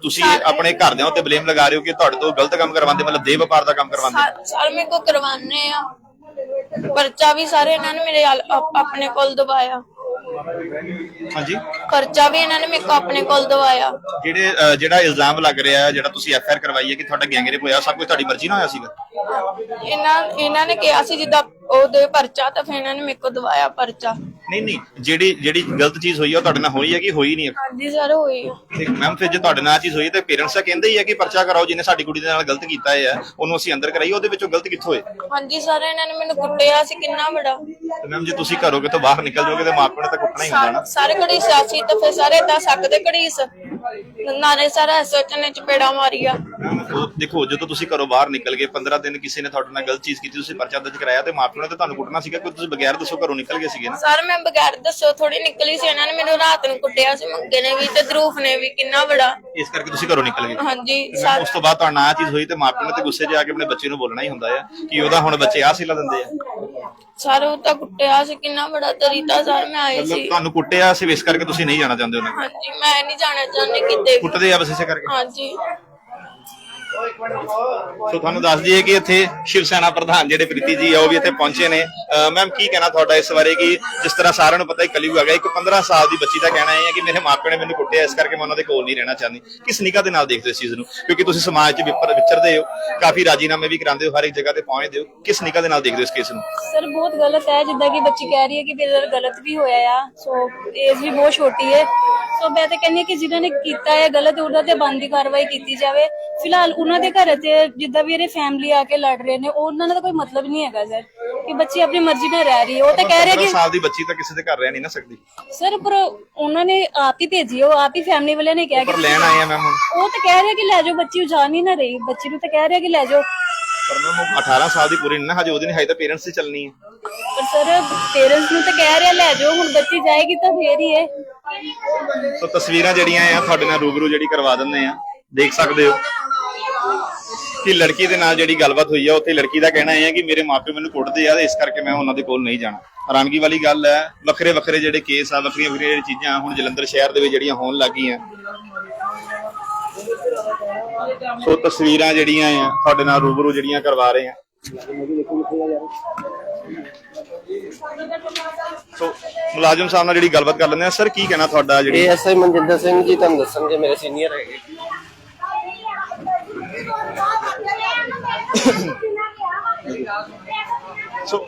ਤੁਸੀਂ ਆਪਣੇ ਘਰਦਿਆਂ ਉੱਤੇ ਬਲੇਮ ਲਗਾ ਰਹੇ ਹੋ ਕਿ ਤੁਹਾਡੇ ਤੋਂ ਗਲਤ ਕੰਮ ਕਰਵਾਉਂਦੇ ਮਤਲਬ ਦੇਹ ਵਪਾਰ ਦਾ ਕੰਮ ਕਰਵਾਉਂਦੇ?
ਸਰ ਮੇਰੇ ਕੋ ਕਰਵਾਨੇ ਆ। ਪਰਚਾ ਵੀ ਸਾਰੇ ਇਹਨਾਂ ਨੇ ਮੇਰੇ ਆਲ- ਆਪ- ਆਪਣੇ ਕੋਲ ਦਵਾਇਆ
ਹਾਂਜੀ।
ਪਰਚਾ ਵੀ ਇਹਨਾਂ ਨੇ ਮੇਰੇ ਕੋ ਆਪਣੇ ਕੋਲ ਦਵਾਇਆ।
ਜਿਹੜੇ ਅ, ਜਿਹੜਾ ਇਲਜ਼ਾਮ ਲੱਗ ਰਿਹਾ ਹੈ ਜਿਹੜਾ ਤੁਸੀਂ ਐਫ ਆਰ ਕਰਵਾਈ ਹੈ ਕਿ ਤੁਹਾਡਾ ਗੈਂਗਰੇਪ ਹੋਇਆ ਸਭ ਕੁਝ ਤੁਹਾਡੀ ਮਰਜ਼ੀ ਨਾਲ ਹੋਇਆ ਸੀਗਾ?
ਇਹਨਾਂ ਇਹਨਾਂ ਨੇ ਕਿਹਾ ਸੀ ਜਿੱਦਾਂ ਉਹਦੇ ਪਰਚਾ ਤਾਂ ਫਿਰ ਇਹਨਾਂ ਨੇ ਮੇਰੇ ਕੋ ਦਵਾਇਆ ਪਰਚਾ।
ਨਹੀਂ ਨਹੀਂ ਜਿਹੜੀ ਜਿਹੜੀ ਗਲਤ ਚੀਜ਼ ਹੋਈ ਉਹ ਤੁਹਾਡੇ ਨਾਲ ਹੋਈ ਹੈ ਕਿ ਹੋਈ ਨਹੀਂ ਹੈ
ਹਾਂਜੀ ਸਰ ਹੋਈ ਆ।
ਮੈਮ ਫਿਰ ਜੇ ਤੁਹਾਡੇ ਨਾਲ ਇਹ ਚੀਜ਼ ਹੋਈ ਹੈ ਤੇ ਪੇਰੈਂਟਸ ਤਾਂ ਕਹਿੰਦੇ ਹੀ ਆ ਕਿ ਪਰਚਾ ਕਰਾਓ ਜਿਹਨੇ ਸਾਡੀ ਕੁੜੀ ਦੇ ਨਾਲ ਗਲਤ ਕੀਤਾ ਹੈ ਉਹਨੂੰ ਅਸੀਂ ਅੰਦਰ ਕਰਾਈਏ ਉਹਦੇ ਵਿੱਚੋਂ ਗਲਤ ਕਿੱਥੋਂ ਹੋਏ?
ਹਾਂਜੀ ਸਰ ਇਹਨਾਂ ਨੇ ਮੈਨੂੰ ਕੁੱਟਿਆ ਸੀ ਕਿੰਨਾ ਬੜਾ
ਤੇ ਮੈਮ ਜੇ ਤੁਸੀਂ ਘਰੋਂ ਕਿਤੋਂ ਬਾਹਰ ਨਿਕਲ ਜਾਓਗੇ ਤੇ ਮਾਪਿਆਂ ਨੇ ਤਾਂ ਕੁੱਟਣਾ ਹੀ ਹੁੰਦਾ ਨਾ।
ਸਾਰੇ ਘੜੀ ਸਿਆਸੀ ਤਾਂ ਫਿਰ ਸਾਰੇ ਤਾਂ ਸਕਦੇ ਘੜੀਸ ਨਾਲੇ ਸਾਰਾ ਐਸਐਚ ਨੇ ਚਪੇੜਾ ਮਾਰੀਆ।
ਮੈਮ, ਉਹ ਦੇਖੋ ਜਦੋਂ ਤੁਸੀਂ ਘਰੋਂ ਬਾਹਰ ਨਿਕਲ ਗਏ 15 ਦਿਨ ਕਿਸੇ ਨੇ ਤੁਹਾਡੇ ਨਾਲ ਗਲਤ ਚੀਜ਼ ਕੀਤੀ ਤੁਸੀਂ ਪਰਚਾ ਦਰਜ ਕਰਾਇਆ ਤੇ ਮਾਪਿਆਂ ਨੇ ਤਾਂ ਤੁਹਾਨੂੰ ਕੁੱਟਣਾ ਸੀਗਾ ਕਿ ਤੁਸੀਂ ਬਗੈਰ ਦੱਸੋ ਘਰੋਂ ਨਿਕਲ ਗਏ ਸੀਗੇ ਨਾ?
ਸਰ ਮੈਂ ਬਗੈਰ ਦੱਸੋ ਥੋੜੀ ਨਿਕਲੀ ਸੀ ਇਹਨਾਂ ਨੇ ਮੈਨੂੰ ਰਾਤ ਨੂੰ ਕੁੱਟਿਆ ਸੀ ਮੰਗੇ ਨੇ ਵੀ ਤੇ ਧਰੂਫ ਨੇ ਵੀ ਕਿੰਨਾ ਬੜਾ।
ਇਸ ਕਰਕੇ ਤੁਸੀਂ ਘਰੋਂ ਨਿਕਲ ਗਏ।
ਹਾਂਜੀ
ਮੈਮ,
ਸਰ।
ਉਸ ਤੋਂ ਬਾਅਦ ਤੁਹਾਡਾ ਆਹ ਚੀਜ਼ ਹੋਈ ਤੇ ਮਾਪਿਆਂ ਨੇ ਤੇ ਗੁੱਸੇ 'ਚ ਆ ਕੇ ਆਪਣੇ ਬੱਚੇ ਨੂੰ ਬੋਲਣਾ ਹੀ ਹੁੰਦਾ ਹੈ ਕਿ ਉਹਦਾ ਹੁਣ ਬੱਚੇ ਸਿਲਾ ਦਿੰਦੇ ਆ?
ਸਰ ਉਹ ਤਾਂ ਕੁੱਟਿਆ ਸੀ ਕਿੰਨਾ ਬੜਾ ਤਰੀਤਾ ਸਰ ਮੈਂ ਆਈ
ਮਤਲਬ
ਸੀ
ਤੁਹਾਨੂੰ ਕੁੱਟਿਆ ਸਿਰਫ ਇਸ ਕਰਕੇ ਤੁਸੀਂ ਨਹੀਂ ਜਾਣਾ ਚਾਹੁੰਦੇ ਉਹਨਾਂ ਕੋਲ।
ਹਾਂਜੀ ਮੈਂ ਨਹੀਂ ਜਾਣਾ ਚਾਹੁੰਦੀ ਕਿਤੇ ਵੀ।
ਕੁੱਟਦੇ ਆ ਬਸ ਇਸੇ ਕਰਕੇ
ਹਾਂਜੀ
ਸੋ ਤੁਹਾਨੂੰ ਦੱਸ ਦਈਏ ਕਿ ਇੱਥੇ ਸ਼ਿਵ ਸੈਨਾ ਪ੍ਰਧਾਨ ਜਿਹੜੇ ਪ੍ਰੀਤੀ ਜੀ ਆ, ਉਹ ਵੀ ਇੱਥੇ ਪਹੁੰਚੇ ਨੇ। ਮੈਮ ਕੀ ਕਹਿਣਾ ਤੁਹਾਡਾ ਇਸ ਬਾਰੇ ਕਿ ਜਿਸ ਤਰ੍ਹਾਂ ਸਾਰਿਆਂ ਨੂੰ ਪਤਾ ਹੀ ਕਲਯੁਗ ਆ ਗਿਆ, ਇੱਕ 15 ਸਾਲ ਦੀ ਬੱਚੀ ਦਾ ਕਹਿਣਾ ਇਹ ਹੈ ਕਿ ਮੇਰੇ ਮਾਪਿਆਂ ਨੇ ਮੈਨੂੰ ਕੁੱਟਿਆ, ਇਸ ਕਰਕੇ ਮੈਂ ਉਹਨਾਂ ਦੇ ਕੋਲ ਨਹੀਂ ਰਹਿਣਾ ਚਾਹੁੰਦੀ। ਕਿਸ ਨਿਗਾਹ ਦੇ ਨਾਲ ਦੇਖਦੇ ਹੋ ਇਸ ਚੀਜ਼ ਨੂੰ? ਕਿਉਂਕਿ ਤੁਸੀਂ ਸਮਾਜ 'ਚ ਵਿਪਰ, ਵਿਚਰਦੇ ਹੋ, ਕਾਫੀ ਰਾਜੀਨਾਮੇ ਵੀ ਕਰਾਉਂਦੇ ਹੋ, ਹਰ ਇੱਕ ਜਗ੍ਹਾ ਤੇ ਪਹੁੰਚਦੇ ਹੋ। ਕਿਸ ਨਿਗਾਹ ਦੇ ਨਾਲ ਦੇਖਦੇ ਹੋ ਇਸ ਕੇਸ ਨੂੰ?
ਸਰ, ਬਹੁਤ ਗਲਤ ਹੈ, ਜਿੱਦਾਂ ਕਿ ਬੱਚੀ ਕਹਿ ਰਹੀ ਹੈ ਕਿ ਮੇਰੇ ਨਾਲ ਗਲਤ ਵੀ ਹੋਇਆ ਆ। ਸੋ ਏਜ ਵੀ ਬਹੁਤ ਛੋਟੀ ਹੈ। ਸੋ, ਮੈਂ ਤਾਂ ਕਹਿੰਦੀ ਹਾਂ ਕਿ ਜਿਨ੍ਹਾਂ ਨੇ ਕੀਤਾ ਹੈ ਗਲਤ, ਉਹਨਾਂ ਤੇ ਬੰਦੀ ਕਾਰਵਾਈ ਕੀਤੀ ਜਾਵੇ। ਫਿਲਹਾਲ ਉਹਨਾਂ ਦੇ ਘਰ ਤੇ ਜਿੱਦਾਂ ਵੀ ਇਹਦੇ ਫੈਮਿਲੀ ਆ ਕੇ ਲੜ ਰਹੇ ਨੇ ਉਹਨਾਂ ਦਾ ਕੋਈ ਮਤਲਬ ਨਹੀਂ ਹੈਗਾ ਸਰ ਕਿ ਬੱਚੀ ਆਪਣੀ ਮਰਜ਼ੀ ਨਾਲ ਰਹਿ ਰਹੀ ਹੈ। ਉਹ ਤਾਂ ਕਹਿ ਰਹੇ
15
ਕਿ
ਸਾਲ ਦੀ ਬੱਚੀ ਤਾਂ ਕਿਸੇ ਦੇ ਘਰ ਰਹਿ ਨਹੀਂ ਨਾ ਸਕਦੀ।
ਸਰ ਪਰ ਉਹਨਾਂ ਨੇ ਆਪ ਹੀ ਭੇਜੀ ਉਹ ਆਪ ਹੀ ਫੈਮਿਲੀ ਵਾਲਿਆਂ ਨੇ ਕਿਹਾ
ਪਰ
ਕਿ
ਲੈਣ ਆਏ ਆ ਮੈਮ
ਉਹ ਤਾਂ ਕਹਿ ਰਹੇ ਕਿ ਲੈ ਜਾਓ ਬੱਚੀ ਉਹ ਜਾਣ ਹੀ ਨਾ ਰਹੀ। ਬੱਚੀ ਨੂੰ ਤਾਂ ਕਹਿ ਰਹੇ ਕਿ ਲੈ ਜਾਓ।
ਪਰ ਮੈਮ 18 ਸਾਲ ਦੀ ਪੂਰੀ ਨਹੀਂ ਨਾ ਹਜੇ ਉਹਦੀ ਨਹੀਂ ਹਜੇ ਤਾਂ ਪੇਰੈਂਟਸ ਦੀ ਚੱਲਣੀ ਹੈ।
ਪਰ ਸਰ ਪੇਰੈਂਟਸ ਨੂੰ ਤਾਂ ਕਹਿ ਰਿਹਾ ਲੈ ਜਾਓ ਹੁਣ ਬੱਚੀ ਜਾਏਗੀ ਤਾਂ ਫੇਰ ਹੀ ਹੈ।
ਸੋ ਤਸਵੀਰਾਂ ਜਿਹੜੀਆਂ ਆ ਤੁਹਾਡੇ ਨਾਲ ਰੂਬਰੂ ਜਿਹੜੀ ਕਰਵਾ ਦਿੰਦੇ ਆ। ਦੇਖ ਸਕਦੇ ਹੋ। ਕਿ ਲੜਕੀ ਦੇ ਨਾਲ ਜਿਹੜੀ ਗੱਲਬਾਤ ਹੋਈ ਆ, ਉੱਥੇ ਲੜਕੀ ਦਾ ਕਹਿਣਾ ਇਹ ਹੈ ਕਿ ਮੇਰੇ ਮਾਪੇ ਮੈਨੂੰ ਕੁੱਟਦੇ ਆ ਤੇ ਇਸ ਕਰਕੇ ਮੈਂ ਉਹਨਾਂ ਦੇ ਕੋਲ ਨਹੀਂ ਜਾਣਾ। ਹੈਰਾਨਗੀ ਵਾਲੀ ਗੱਲ ਹੈ ਵੱਖਰੇ ਵੱਖਰੇ ਜਿਹੜੇ ਕੇਸ ਆ ਵੱਖਰੀਆਂ ਵੱਖਰੀਆਂ ਚੀਜ਼ਾਂ ਹੁਣ ਜਲੰਧਰ ਸ਼ਹਿਰ ਦੇ ਵਿੱਚ ਜਿਹੜੀਆਂ ਹੋਣ ਲੱਗੀਆਂ। ਸੋ ਤਸਵੀਰਾਂ ਜਿਹੜੀਆਂ ਆ, ਤੁਹਾਡੇ ਨਾਲ ਰੂਬਰੂ ਜਿਹੜੀਆਂ ਕਰਵਾ ਰਹੇ ਆ। ਸੋ ਮੁਲਾਜ਼ਮ ਸਾਹਿਬ ਨਾਲ ਜਿਹੜੀ ਗੱਲਬਾਤ ਕਰ ਲੈਂਦੇ ਆ। ਸਰ ਕੀ ਕਹਿਣਾ ਤੁਹਾਡਾ ਜਿਹੜੀ
ਏਐਸਆਈ ਮਨਜਿੰਦਰ ਸਿੰਘ ਜੀ, ਤੁਹਾਨੂੰ ਦੱਸਣਗੇ, ਮੇਰੇ ਸੀਨੀਅਰ ਹੈਗੇ।
ਸੋ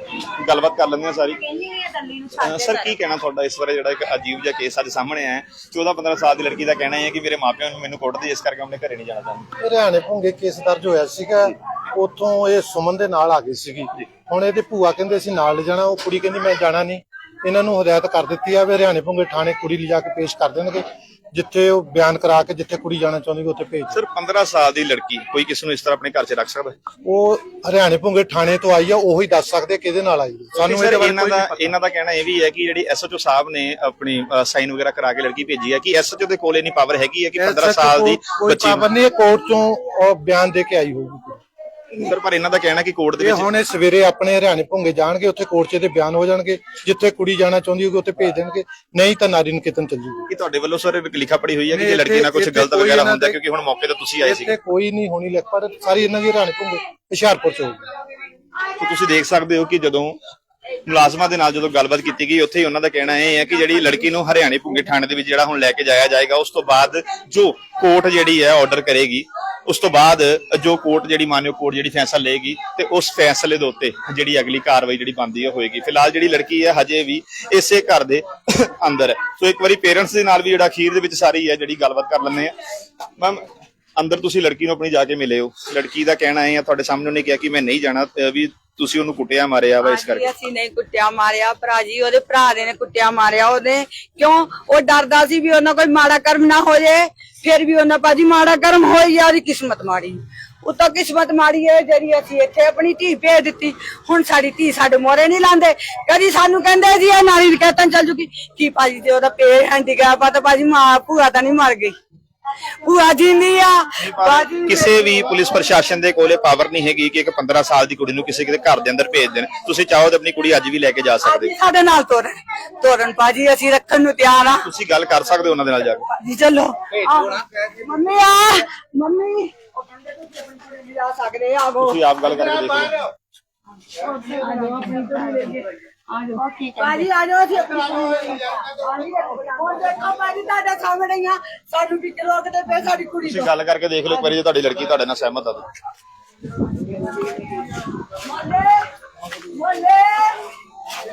ਗੱਲਬਾਤ ਕਰ ਲੈਂਦੇ ਆ ਸਾਰੀ। ਅਹ ਸਰ ਕੀ ਕਹਿਣਾ ਤੁਹਾਡਾ ਇਸ ਬਾਰੇ ਜਿਹੜਾ ਇੱਕ ਅਜੀਬ ਜਿਹਾ ਕੇਸ ਅੱਜ ਸਾਹਮਣੇ ਆਇਆ ਹੈ? 14 15 ਸਾਲ ਦੀ ਲੜਕੀ ਦਾ ਕਹਿਣਾ ਹੈ ਕਿ ਮੇਰੇ ਮਾਪਿਆਂ ਨੇ ਮੈਨੂੰ ਕੁੱਟਦੇ ਇਸ ਕਰਕੇ ਆਪਣੇ ਘਰੇ ਨਹੀਂ ਜਾਣਾ ਚਾਹੁੰਦੀ।
ਹਰਿਆਣੇ ਭੁੰਗੇ ਕੇਸ ਦਰਜ ਹੋਇਆ ਸੀਗਾ। ਉਥੋਂ ਇਹ ਸੁਮਨ ਦੇ ਨਾਲ ਆ ਗਈ ਸੀਗੀ। ਹੁਣ ਇਹਦੇ ਭੂਆ ਕਹਿੰਦੇ ਸੀ ਨਾਲ ਲੈ ਜਾਣਾ ਉਹ ਕੁੜੀ ਕਹਿੰਦੀ ਮੈਂ ਜਾਣਾ ਨਹੀਂ। ਇਹਨਾਂ ਨੂੰ ਹਦਾਇਤ ਕਰ ਦਿੱਤੀ ਆ ਵੀ ਹਰਿਆਣੇ ਭੁੰਗੇ ਥਾਣੇ ਕੁੜੀ ਲਿਜਾ ਕੇ ਪੇਸ਼ ਕਰ ਦੇਣਗੇ। ਜਿੱਥੇ ਉਹ ਬਿਆਨ ਕਰਾ ਕੇ ਜਿੱਥੇ ਕੁੜੀ ਜਾਣਾ ਚਾਹੁੰਦੀ ਉੱਥੇ ਭੇਜ।
ਸਰ 15 ਸਾਲ ਦੀ ਲੜਕੀ ਕੋਈ ਕਿਸ ਨੂੰ ਇਸ ਤਰ੍ਹਾਂ ਆਪਣੇ ਘਰ 'ਚ ਰੱਖ ਸਕਦਾ ਹੈ?
ਉਹ ਹਰਿਆਣੇ ਭੁੰਗੇ ਥਾਣੇ ਤੋਂ ਆਈ ਆ ਉਹੀ ਦੱਸ ਸਕਦੇ ਕਿਹਦੇ ਨਾਲ ਆਈ। ਸਾਨੂੰ
ਸਰ
ਇਹਦੇ ਬਾਰੇ
ਇਹਨਾਂ
ਕੋਈ
ਦਾ
ਨਹੀਂ ਪਤਾ।
ਇਹਨਾਂ ਦਾ ਕਹਿਣਾ ਇਹ ਵੀ ਹੈ ਕਿ ਜਿਹੜੀ ਐਸਐਚਓ ਸਾਹਿਬ ਨੇ ਆਪਣੀ ਸਾਈਨ ਵਗੈਰਾ ਕਰਾ ਕੇ ਲੜਕੀ ਭੇਜੀ ਹੈ ਕਿ ਐਸਐਚਓ ਦੇ ਕੋਲ ਇੰਨੀ ਪਾਵਰ ਹੈਗੀ ਹੈ ਕਿ 15 ਸਾਲ ਦੀ ਬੱਚੀ
ਪਾਬੰਦ ਨਹੀਂ ਕੋਰਟ ਚੋਂ ਉਹ ਬਿਆਨ ਦੇ ਕੇ ਆਈ ਹੋਊਗੀ
ਸਰ ਪਰ ਇਹਨਾਂ ਦਾ ਕਹਿਣਾ ਕਿ ਕੋਰਟ ਦੇ
ਇਹ
ਵਿੱਚ
ਹੁਣ ਇਹ ਸਵੇਰੇ ਆਪਣੇ ਹਰਿਆਣੇ ਭੁੰਗੇ ਜਾਣਗੇ ਉੱਥੇ ਕੋਰਟ 'ਚ ਇਹਦੇ ਬਿਆਨ ਹੋ ਜਾਣਗੇ ਜਿੱਥੇ ਕੁੜੀ ਜਾਣਾ ਚਾਹੁੰਦੀ ਹੋਊਗੀ ਉੱਥੇ ਭੇਜ ਦੇਣਗੇ ਨਹੀਂ ਤਾਂ ਨਾਰੀ ਨਿਕੇਤਨ ਚੱਲ ਜੂਗੀ
ਕਿ ਤੁਹਾਡੇ ਵੱਲੋਂ ਸਰ ਲਿਖਾ ਪੜੀ ਹੋਈ ਹੈ ਕਿ ਜੇ ਲੜਕੀ ਨਾਲ ਕੁਝ ਗਲਤ ਵਗੈਰਾ ਹੁੰਦਾ ਕਿਉਂਕਿ ਹੁਣ ਮੌਕੇ ਤੇ ਤੁਸੀਂ ਆਏ ਸੀ।
ਇੱਥੇ ਕੋਈ ਨਹੀਂ ਹੋਣੀ ਲਿਖ ਪਰ ਸਾਰੀ ਇਹਨਾਂ ਦੀ ਹਰਿਆਣੇ ਭੁੰਗੇ ਹੁਸ਼ਿਆਰਪੁਰ 'ਚ ਹੋਊਗੀ।
ਤਾਂ ਤੁਸੀਂ ਦੇਖ ਸਕਦੇ ਹੋ ਕਿ ਜਦੋਂ ਮੁਲਾਜ਼ਮਾਂ ਦੇ ਨਾਲ ਜਦੋਂ ਗੱਲਬਾਤ ਕੀਤੀ ਗਈ ਉੱਥੇ ਹੀ ਉਹਨਾਂ ਦਾ ਕਹਿਣਾ ਇਹ ਹੈ ਕਿ ਜਿਹੜੀ ਲੜਕੀ ਨੂੰ ਹਰਿਆਣੇ ਭੁੰਗੇ ਥਾਣੇ ਦੇ ਵਿੱਚ ਜਿਹੜਾ ਹੁਣ ਲੈ ਕੇ ਜਾਇਆ ਜਾਏਗਾ ਉਸ ਤੋਂ ਬਾਅਦ ਜੋ ਕੋਰਟ ਜਿਹੜੀ ਹੈ ਆਰਡਰ ਕਰੇਗੀ ਉਸ ਤੋਂ ਬਾਅਦ ਜੋ ਕੋਰਟ ਜਿਹੜੀ ਮਾਨਯੋਗ ਕੋਰਟ ਜਿਹੜੀ ਫੈਸਲਾ ਲਏਗੀ ਤੇ ਉਸ ਫੈਸਲੇ ਦੇ ਉੱਤੇ ਜਿਹੜੀ ਅਗਲੀ ਕਾਰਵਾਈ ਜਿਹੜੀ ਬਣਦੀ ਹੈ ਹੋਏਗੀ। ਫਿਲਹਾਲ ਜਿਹੜੀ ਲੜਕੀ ਹੈ ਹਜੇ ਵੀ ਇਸੇ ਘਰ ਦੇ ਅੰਦਰ ਹੈ। ਸੋ ਇੱਕ ਵਾਰੀ ਪੇਰੈਂਟਸ ਦੇ ਨਾਲ ਵੀ ਜਿਹੜਾ ਅਖੀਰ ਦੇ ਵਿੱਚ ਸਾਰੀ ਹੈ ਜਿਹੜੀ ਗੱਲਬਾਤ ਕਰ ਲੈਂਦੇ ਆ। ਮੈਮ ਅੰਦਰ ਤੁਸੀਂ ਲੜਕੀ ਨੂੰ ਆਪਣੀ ਜਾ ਕੇ ਮਿਲੇ ਹੋ। ਲੜਕੀ ਦਾ ਕਹਿਣਾ ਹੈ ਤੁਹਾਡੇ ਸਾਹਮਣੇ ਉਹਨੇ ਕਿਹਾ ਕਿ ਮੈਂ ਨਹੀਂ ਜਾਣਾ ਅਹ ਵੀ ਤੁਸੀਂ ਉਹਨੂੰ ਕੁੱਟਿਆ ਮਾਰਿਆ ਵਾ ਇਸ ਕਰਕੇ।
ਹਾਂਜੀ, ਅਸੀਂ ਨਹੀਂ ਕੁੱਟਿਆ ਮਾਰਿਆ। ਭਰਾ ਜੀ ਉਹਦੇ ਭਰਾ ਦੇ ਨੇ ਕੁੱਟਿਆ ਮਾਰਿਆ ਉਹਦੇ। ਕਿਉਂ? ਉਹ ਡਰਦਾ ਸੀ ਵੀ ਉਹਨਾਂ ਕੋਈ ਮਾੜਾ ਕਰਮ ਨਾ ਹੋ ਜੇ ਫਿਰ ਵੀ ਉਹਨਾਂ ਭਾਜੀ ਮਾੜਾ ਕਰਮ ਹੋਈ ਆ ਉਹਦੀ ਕਿਸਮਤ ਮਾੜੀ। ਉਤੋਂ ਕਿਸਮਤ ਮਾੜੀ ਹੈ ਜਿਹੜੀ ਅਸੀਂ ਇੱਥੇ ਆਪਣੀ ਧੀ ਭੇਜ ਦਿੱਤੀ। ਹੁਣ ਸਾਡੀ ਧੀ ਸਾਡੇ ਮੋਰੇ ਨਹੀਂ ਲਾਂਦੇ ਕਦੀ ਸਾਨੂੰ ਕਹਿੰਦੇ ਜੀ ਇਹ ਨਾਰੀ ਨਿਕੇਤਨ ਚੱਲ ਜੂਗੀ। ਕੀ ਭਾਜੀ ਤੇ ਉਹਦਾ ਪੇ ਹੈਂਡੀਕੈਪ ਆ ਤਾਂ ਭਾਜੀ ਮਾਂ ਭੂਆ ਤਾਂ ਨਹੀਂ ਮਰ ਗਈ। ਭੂਆ ਜੀ ਨਹੀਂ ਆ ਭਾਜੀ
ਕਿਸੇ ਵੀ ਪੁਲਿਸ ਪ੍ਰਸ਼ਾਸਨ ਦੇ ਕੋਲੇ ਪਾਵਰ ਨਹੀਂ ਹੈਗੀ ਕਿ ਇੱਕ 15 ਸਾਲ ਦੀ ਕੁੜੀ ਨੂੰ ਕਿਸੇ ਕਿਤੇ ਘਰ ਦੇ ਅੰਦਰ ਭੇਜ ਦੇਣ। ਤੁਸੀਂ ਚਾਹੋ ਤਾਂ ਆਪਣੀ ਕੁੜੀ ਅੱਜ ਵੀ ਲੈ ਕੇ ਜਾ ਸਕਦੇ।
ਭਾਜੀ ਸਾਡੇ ਨਾਲ ਤੋਰਨ ਤੋਰਨ ਭਾਜੀ ਅਸੀਂ ਰੱਖਣ ਨੂੰ ਤਿਆਰ ਆ।
ਤੁਸੀਂ ਗੱਲ ਕਰ ਸਕਦੇ ਹੋ ਉਹਨਾਂ ਦੇ ਨਾਲ ਜਾ ਕੇ।
ਜੀ ਚਲੋ। ਮੰਮੀ ਆ ਮੰਮੀ ਉਹ ਕਹਿੰਦੇ ਤੁਸੀਂ ਆਪਣੀ ਕੁੜੀ ਲਿਜਾ ਸਕਦੇ ਆ ਆਗੋ
ਤੁਸੀਂ ਆਪ ਗੱਲ ਕਰਕੇ ਦੇਖ।
ਭਾਜੀ ਆ ਜਾਓ ਅਸੀਂ ਆਪਣੀ ਉਹ ਦੇਖੋ ਭਾਜੀ ਤੁਹਾਡੇ ਸਾਹਮਣੇ ਹੀ ਆ। ਸਾਨੂੰ ਵੀ ਰੋਕਦੇ ਪਏ ਸਾਡੀ ਕੁੜੀ
ਤੁਸੀਂ
ਤੋਂ।
ਗੱਲ ਕਰਕੇ ਦੇਖ ਲਓ ਇੱਕ ਵਾਰੀ ਜੇ ਤੁਹਾਡੀ ਲੜਕੀ ਤੁਹਾਡੇ ਨਾਲ ਸਹਿਮਤ ਆ ਤਾਂ।
ਮੋਲੇ ਮੋਲੇ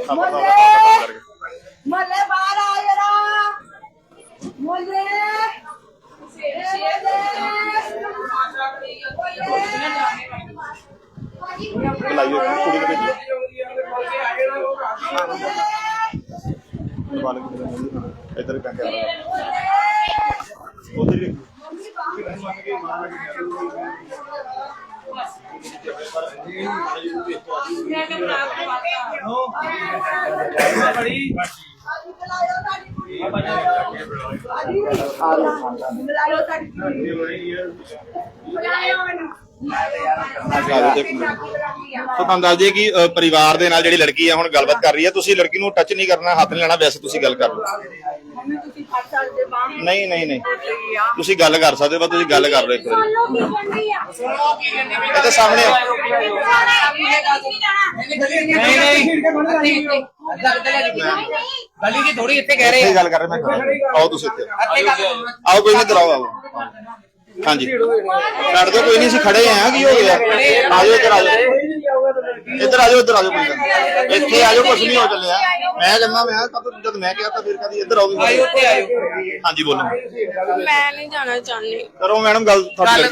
ਮੋਲੇ ਮੋਲੇ ਬਾਹਰ ਆ ਜਰਾ। ਮੋਲੇ
ਬੁਲਾਈਓ ਕੁੜੀ ਨੂੰ ਭੇਜੋ ਇੱਧਰ ਕਰਕੇ ਆ ਉਧਰ ਹੀ
ਬੁਲਾਇਓ ਸਾਡੀ ਕੁੜੀ ਬੁਲਾਇਓ ਮੈਨੂੰ
ਸੋ ਤੁਹਾਨੂੰ ਦੱਸ ਦਈਏ ਕਿ ਅ, ਪਰਿਵਾਰ ਦੇ ਨਾਲ ਜਿਹੜੀ ਲੜਕੀ ਆ ਹੁਣ ਗੱਲਬਾਤ ਕਰ ਰਹੀ ਹੈ ਤੁਸੀਂ ਲੜਕੀ ਨੂੰ ਟੱਚ ਨਹੀਂ ਕਰਨਾ ਹੱਥ ਨਹੀਂ ਲੈਣਾ ਵੈਸੇ ਤੁਸੀਂ ਗੱਲ ਕਰ ਲਓ।
ਮੰਮੀ ਤੁਸੀਂ ਫੜ ਸਕਦੇ ਬਾਹਰ
ਨਹੀਂ ਨਹੀਂ ਨਹੀਂ। ਤੁਸੀਂ ਗੱਲ ਕਰ ਸਕਦੇ ਹੋ ਬਸ ਤੁਸੀਂ ਗੱਲ ਕਰ ਲਓ ਇੱਕ ਵਾਰੀ। ਇਹ ਤਾਂ ਸਾਹਮਣੇ ਆ।
ਗਲੀ ਦੀ ਥੋੜੀ ਇੱਥੇ ਕਹਿ
ਇੱਥੇ ਗੱਲ ਕਰ ਰਹੇ ਮੈਂ। ਆਓ ਤੁਸੀਂ ਇੱਥੇ। ਆਓ ਕੋਈ ਨਹੀਂ ਆਓ ਆਓ। ਹਾਂਜੀ। ਛੱਡ ਦਿਓ ਕੋਈ ਨਹੀਂ ਅਸੀਂ ਖੜੇ ਆ ਕੀ ਹੋ ਗਿਆ? ਆ ਜਾਓ ਇੱਧਰ ਆ ਜਾਓ। ਇੱਧਰ ਆ ਜਾਓ ਇੱਧਰ ਆ ਜਾਓ ਕੋਈ ਗੱਲ ਨੀ। ਇੱਥੇ ਆ ਜਾਓ ਕੁਛ ਨਹੀਂ ਹੋ ਚੱਲਿਆ। ਮੈਂ ਕਹਿੰਦਾ ਮੈਂ ਤਾਂ ਜਦ ਮੈਂ ਕਿਹਾ ਤਾਂ ਫਿਰ ਕਦੀ ਇੱਧਰ ਆਓ ਆਇਓ ਇੱਥੇ ਆਇਓ। ਹਾਂਜੀ ਬੋਲੋ।
ਮੈਂ ਨਹੀਂ ਜਾਣਾ ਚਾਹੁੰਦੀ।
ਕਰੋ ਮੈਡਮ ਗੱਲ ਤੁਹਾਡੀ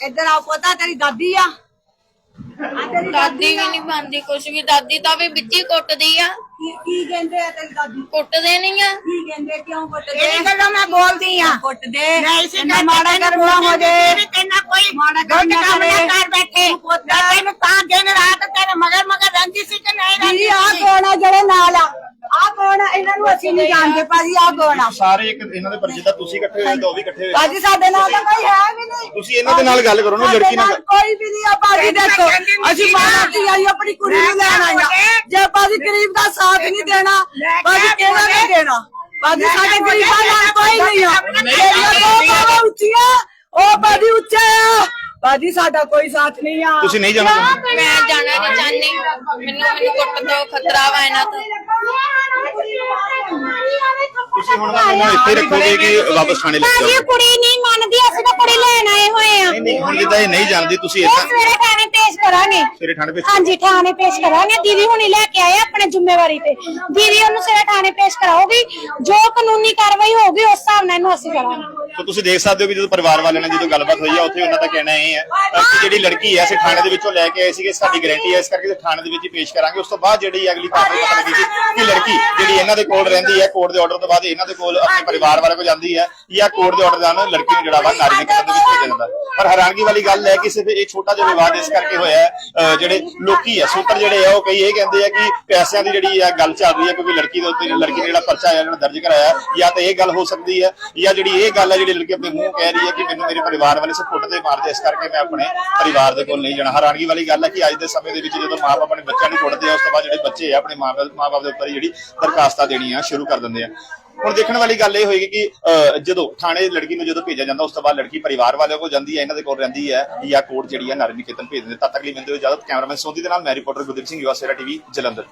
ਇੱਧਰ ਆ ਪਤਾ ਤੇਰੀ ਦਾਦੀ ਆ।
ਦਾਦੀ ਵੀ ਨਹੀਂ ਮੰਨਦੀ ਕੁਛ ਵੀ ਦਾਦੀ ਤਾਂ ਵੀ ਵਿੱਚੀ ਕੁੱਟਦੀ ਆ।
ਕੀ ਕੀ ਕਹਿੰਦੇ ਆ ਤੇਰੀ ਦਾਦੀ?
ਕੁੱਟਦੇ ਨਹੀਂ ਆ।
ਕੀ ਕਹਿੰਦੇ ਕਿਉਂ ਕੁੱਟਦੇ? ਇਹ ਗੱਲਾਂ ਮੈਂ ਬੋਲਦੀ ਆ। ਕੁੱਟਦੇ? ਨਹੀਂ ਸੀ ਮਾੜਾ ਕਰਮ ਹੋ ਜੇ ਤੈਨਾਂ ਕੋਈ ਮਾੜਾ ਕਰਮ ਨਾ ਕਰੇ। ਬੈਠੇ। ਤੈਨੂੰ ਤਾਂ ਦਿਨ ਰਾਤ ਤੇਰੇ ਮਗਰ ਮਗਰ ਰਹਿੰਦੀ ਸੀ ਕਿ ਨਹੀਂ ਰਹਿੰਦੀ ਆ ਕੌਣ ਜਿਹੜੇ ਨਾਲ ਆ? ਆ ਕੌਣ ਆ? ਇਹਨਾਂ ਨੂੰ ਅਸੀਂ ਨਹੀਂ ਜਾਣਦੇ। ਭਾਜੀ ਆ ਕੌਣ ਆ?
ਸਾਰੇ ਇੱਕ ਇਹਨਾਂ ਦੇ ਪਰਿਚੇ ਤਾਂ ਤੁਸੀਂ ਇਕੱਠੇ ਹੋਏ ਤਾਂ ਉਹ ਵੀ ਇਕੱਠੇ ਹੋਏ
ਭਾਜੀ ਸਾਡੇ ਨਾਲ ਤਾਂ ਕੋਈ ਹੈ ਵੀ ਨਹੀਂ।
ਤੁਸੀਂ ਇਹਨਾਂ ਦੇ ਨਾਲ ਗੱਲ ਕਰੋ ਨਾ,
ਸਾਡੇ
ਲੜਕੀ ਨਾਲ
ਕੋਈ ਵੀ ਨਹੀਂ ਆ। ਭਾਜੀ ਦੇਖੋ ਅਸੀਂ ਮਾਰਾ ਧੀ ਆਈ ਆਪਣੀ ਕੁੜੀ ਨੂੰ ਲੈਣ ਆਇਆ ਜੇ ਭਾਜੀ ਗਰੀਬ ਦਾ ਸਾਥ ਨਹੀਂ ਦੇਣਾ ਭਾਜੀ ਕਿਹੜਾ ਨਹੀਂ ਦੇਣਾ? ਭਾਜੀ ਸਾਡੇ ਗਰੀਬਾਂ ਨਾਲ ਕੋਈ ਨਹੀਂ ਆ। ਜਿਹੜੀਆਂ ਦੋ ਬਾਵਾ ਉੱਚੀਆਂ ਉਹ ਭਾਜੀ ਉੱਚੇ ਆ। ਭਾਜੀ ਸਾਡਾ ਕੋਈ ਸਾਥ ਨਹੀਂ ਆ।
ਤੁਸੀਂ ਨਹੀਂ ਜਾਣਾ ਚਾਹੁੰਦੇ
ਮੈਂ ਜਾਣਾ ਨਹੀਂ ਚਾਹੁੰਦੀ। ਮੈਨੂੰ ਮੈਨੂੰ ਕੁੱਟ ਤੋਂ ਖਤਰਾ ਵਾ ਇਹਨਾਂ ਤੋਂ।
ਤੁਸੀਂ ਹੁਣ ਨਾ ਮੈਨੂੰ ਇੱਥੇ ਰੱਖੋਗੇ ਕਿ ਵਾਪਸ ਥਾਣੇ ਲੈ ਕੇ ਜਾਓ।
ਕੁੜੀ ਨਹੀਂ ਮੰਨਦੀ ਅਸੀਂ ਤਾਂ ਕੁੜੀ ਲੈਣ ਆਏ ਹੋਏ ਆ।
ਨਹੀਂ ਨਹੀਂ ਹੁਣ ਜਿੱਦਾਂ ਇਹ ਨਹੀਂ ਜਾਣਦੀ ਤੁਸੀਂ
ਇਹ
ਇੱਦਾਂ
ਸਵੇਰੇ ਥਾਣੇ ਪੇਸ਼ ਕਰਾਂਗੇ।
ਸਵੇਰੇ ਥਾਣੇ ਵਿੱਚ
ਹਾਂਜੀ ਥਾਣੇ ਪੇਸ਼ ਕਰਾਂਗੇ। ਦੀਦੀ ਹੁਣੀ ਲੈ ਕੇ ਆਏ ਆਪਣੇ ਜ਼ਿੰਮੇਵਾਰੀ ਤੇ। ਦੀਦੀ ਉਹਨੂੰ ਸਵੇਰੇ ਥਾਣੇ ਪੇਸ਼ ਕਰਾਉਗੀ ਜੋ ਕਾਨੂੰਨੀ ਕਾਰਵਾਈ ਹੋਊਗੀ ਉਸ ਹਿਸਾਬ ਨਾਲ ਮਾਸੀ ਕਰਾਂ
ਸੋ ਤੁਸੀਂ ਦੇਖ ਸਕਦੇ ਹੋ ਕਿ ਜਦੋਂ ਪਰਿਵਾਰ ਵਾਲਿਆਂ ਨਾਲ ਜਦੋਂ ਗੱਲਬਾਤ ਹੋਈ ਹੈ ਉੱਥੇ ਉਹਨਾਂ ਦਾ ਕਹਿਣਾ ਇਹ ਹੈ। ਅਹ ਕਿ ਜਿਹੜੀ ਲੜਕੀ ਹੈ ਅਸੀਂ ਥਾਣੇ ਦੇ ਵਿੱਚੋਂ ਲੈ ਕੇ ਆਏ ਸੀਗੇ ਸਾਡੀ ਗਾਰੰਟੀ ਹੈ ਇਸ ਕਰਕੇ ਅਸੀਂ ਥਾਣੇ ਦੇ ਵਿੱਚ ਹੀ ਪੇਸ਼ ਕਰਾਂਗੇ। ਉਸ ਤੋਂ ਬਾਅਦ ਜਿਹੜੀ ਅਗਲੀ ਕਾਰਵਾਈ ਪਤਾ ਲੱਗੀ ਸੀ ਕਿ ਲੜਕੀ ਜਿਹੜੀ ਇਹਨਾਂ ਦੇ ਕੋਲ ਰਹਿੰਦੀ ਹੈ ਕੋਰਟ ਦੇ ਆਰਡਰ ਤੋਂ ਬਾਅਦ ਇਹਨਾਂ ਦੇ ਕੋਲ ਆਪਣੇ ਪਰਿਵਾਰ ਵਾਲੇ ਕੋਲ ਜਾਂਦੀ ਹੈ ਜਾਂ ਕੋਰਟ ਦੇ ਆਰਡਰ ਦਾ ਨਾਲ ਲੜਕੀ ਨੂੰ ਜਿਹੜਾ ਵਾ ਨਾਰੀ ਨਿਕਲਣ ਦੇ ਵਿੱਚ ਭੇਜਿਆ ਜਾਂਦਾ। ਪਰ ਹੈਰਾਨਗੀ ਵਾਲੀ ਗੱਲ ਹੈ ਕਿ ਸਿਰਫ ਇਹ ਛੋਟਾ ਜਿਹਾ ਵਿਵਾਦ ਇਸ ਕਰਕੇ ਹੋਇਆ ਹੈ ਜਿਹੜੇ ਲੋਕੀ ਆ ਸੂਤਰ ਜਿਹੜੇ ਆ ਉਹ ਕਈ ਇਹ ਕਹਿੰਦੇ ਆ ਕਿ ਪੈਸਿਆਂ ਦੀ ਜਿਹੜੀ ਆ ਗੱਲ ਚੱਲ ਰਹੀ ਹੈ ਕਿਉਂਕਿ ਲੜਕੀ ਦੇ ਉੱਤੇ ਲੜਕੀ ਨੇ ਜਿਹੜਾ ਪਰਚਾ ਹੈ ਜਿਹੜਾ ਦਰਜ ਕਰਾਇਆ ਹੈ, ਜਾਂ ਤਾਂ ਇਹ ਗੱਲ ਹੋ ਸਕਦੀ ਹੈ ਜਾਂ ਜਿਹੜੀ ਇਹ ਗੱਲ ਹੈ ਜਿਹੜੀ ਲੜਕੀ ਆਪਣੇ ਮੂੰਹ ਕਹਿ ਰਹੀ ਹੈ ਕਿ ਮੈਨੂੰ ਮੇਰੇ ਪਰਿਵਾਰ ਵਾਲੇ ਸਪੋਰਟ ਤੇ ਮਾਰਦੇ ਇਸ ਕਰਕੇ ਮੈਂ ਆਪਣੇ ਪਰਿਵਾਰ ਦੇ ਕੋਲ ਨਹੀਂ ਜਾਣਾ। ਹੈਰਾਨਗੀ ਵਾਲੀ ਗੱਲ ਹੈ ਕਿ ਅੱਜ ਦੇ ਸਮੇਂ ਦੇ ਵਿੱਚ ਜਦੋਂ ਮਾਪੇ ਆਪਣੇ ਬੱਚਿਆਂ ਨੂੰ ਕੁੱਟਦੇ ਆ ਉਸ ਤੋਂ ਬਾਅਦ ਜਿਹੜੇ ਬੱਚੇ ਆ ਆਪਣੇ ਮਾਪੇ ਮਾਪੇ ਦੇ ਉੱਪਰ ਹੀ ਜਿਹੜੀ ਦਰਖਾਸਤਾਂ ਦੇਣੀਆਂ ਸ਼ੁਰੂ ਕਰ ਦਿੰਦੇ ਆ। ਹੁਣ ਦੇਖਣ ਵਾਲੀ ਗੱਲ ਇਹ ਹੋਏਗੀ ਕਿ ਅਹ, ਜਦੋਂ ਥਾਣੇ ਲੜਕੀ ਨੂੰ ਜਦੋਂ ਭੇਜਿਆ ਜਾਂਦਾ ਉਸ ਤੋਂ ਬਾਅਦ ਲੜਕੀ ਪਰਿਵਾਰ ਵਾਲਿਆਂ ਕੋਲ ਜਾਂਦੀ ਹੈ ਇਹਨਾਂ ਦੇ ਕੋਲ ਰਹਿੰਦੀ ਹੈ ਜਾਂ ਕੋਰਟ ਜਿਹੜੀ ਹੈ ਨਾਰੀ ਨਿਕੇਤਨ ਭੇਜ ਦਿੰਦੇ ਤਦ ਤੱਕ ਲਈ ਬੰਦੇ ਹੋ ਇਜਾਜ਼ਤ ਕੈਮਰਾਮੈਨ ਸੋਧੀ ਦੇ ਨਾਲ ਮੈਂ ਰਿਪੋਰਟਰ ਗੁਰਦੀਪ ਸਿੰਘ ਯੂਐਸਏਰਾ ਟੀਵੀ ਜਲੰਧਰ।